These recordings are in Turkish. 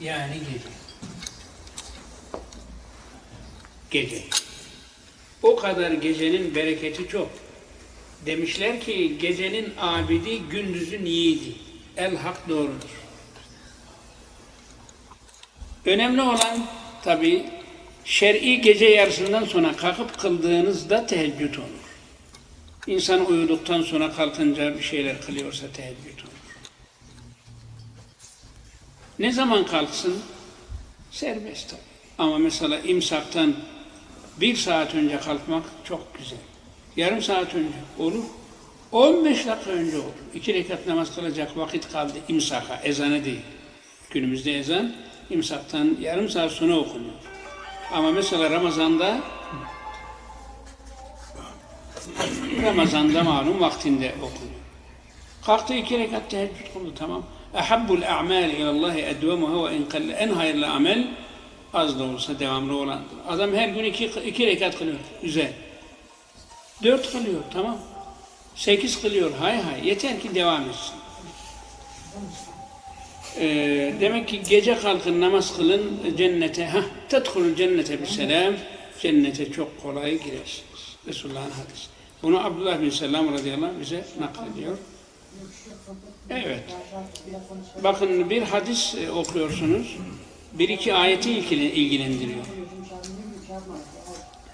Yani gece. Gece. O kadar gecenin bereketi çok. Demişler ki gecenin abidi gündüzün yiğidi. El hak doğrudur. Önemli olan tabi şer'i gece yarısından sonra kalkıp kıldığınızda teheccüd olur. İnsan uyuduktan sonra kalkınca bir şeyler kılıyorsa teheccüd olur. Ne zaman kalksın? Serbest tabi. Ama mesela imsaktan bir saat önce kalkmak çok güzel. Yarım saat önce olur. 15 dakika önce olur. İki rekat namaz kılacak vakit kaldı imsaka, ezanı değil. Günümüzde ezan imsaktan yarım saat sonra okunuyor. Ama mesela Ramazan'da Ramazan'da malum vaktinde okunuyor. Kalktı iki rekat teheccüd kıldı tamam. Ehabbul a'mali ilallahi edvemuha ve in kalle. En hayırlı amel az da olsa devamlı olandır. Adam her gün iki, iki rekat kılıyor. Güzel. Dört kılıyor tamam. Sekiz kılıyor hay hay. Yeter ki devam etsin. Ee, demek ki gece kalkın namaz kılın cennete. Hah, tedhulul cennete bir selam. Cennete çok kolay girersiniz. Resulullah'ın hadisi. Bunu Abdullah bin Selam radıyallahu anh bize naklediyor. Evet. Bakın bir hadis e, okuyorsunuz. Bir iki ayeti ilgilendiriyor.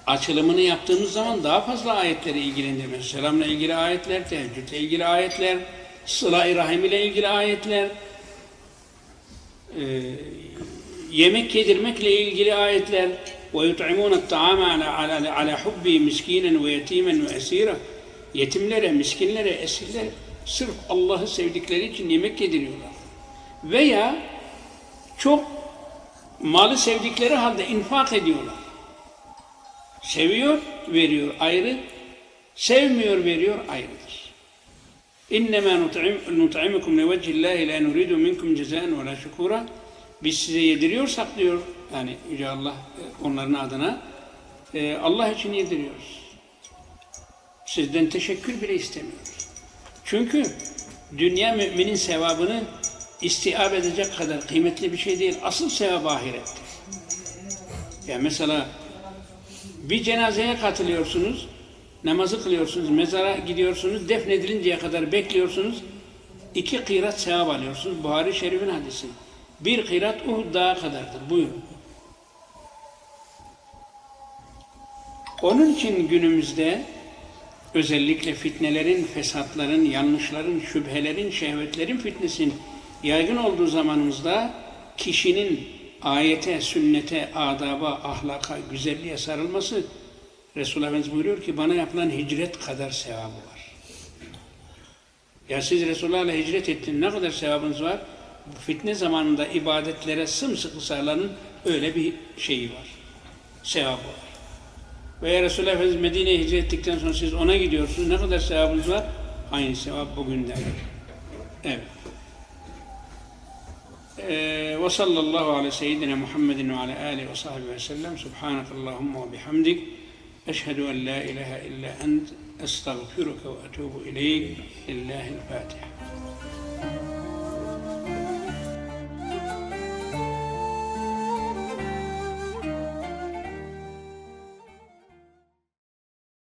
Açılımını yaptığımız zaman daha fazla ayetleri ilgilendiriyor. Selamla ilgili ayetler, teheccüdle ilgili ayetler, sıla-i rahim ile ilgili ayetler, e, yemek yedirmekle ilgili ayetler ala hubbi miskinen ve yetimen ve esira yetimlere, miskinlere, esirlere sırf Allah'ı sevdikleri için yemek yediriyorlar. Veya çok malı sevdikleri halde infak ediyorlar. Seviyor, veriyor ayrı. Sevmiyor, veriyor ayrıdır. İnnemâ nut'imukum li vecillahi la nuridu minkum cezaen ve la şukura. Biz size yediriyorsak diyor, yani Yüce Allah e, onların adına e, Allah için yediriyoruz. Sizden teşekkür bile istemiyoruz. Çünkü dünya müminin sevabını istiab edecek kadar kıymetli bir şey değil. Asıl sevap ahirettir. Ya mesela bir cenazeye katılıyorsunuz, namazı kılıyorsunuz, mezara gidiyorsunuz, defnedilinceye kadar bekliyorsunuz, iki kırat sevap alıyorsunuz. Buhari Şerif'in hadisi. Bir kırat Uhud dağı kadardır. Buyur. Onun için günümüzde özellikle fitnelerin, fesatların, yanlışların, şüphelerin, şehvetlerin fitnesin yaygın olduğu zamanımızda kişinin ayete, sünnete, adaba, ahlaka, güzelliğe sarılması Resulullah Efendimiz buyuruyor ki bana yapılan hicret kadar sevabı var. Ya siz Resulullah'la hicret ettiniz ne kadar sevabınız var? Fitne zamanında ibadetlere sımsıkı sarılanın öyle bir şeyi var. Sevabı var. Veya Resulullah Efendimiz Medine'ye hicret ettikten sonra siz ona gidiyorsunuz. Ne kadar sevabınız var? Aynı sevap bugünden. Evet. Ee, ve sallallahu ala seyyidina Muhammedin ve ala alihi ve sahbihi ve sellem. Subhanakallahumma ve bihamdik. Eşhedü en la ilahe illa ent. Estağfiruke ve etubu ileyk. Lillahi'l Fatiha.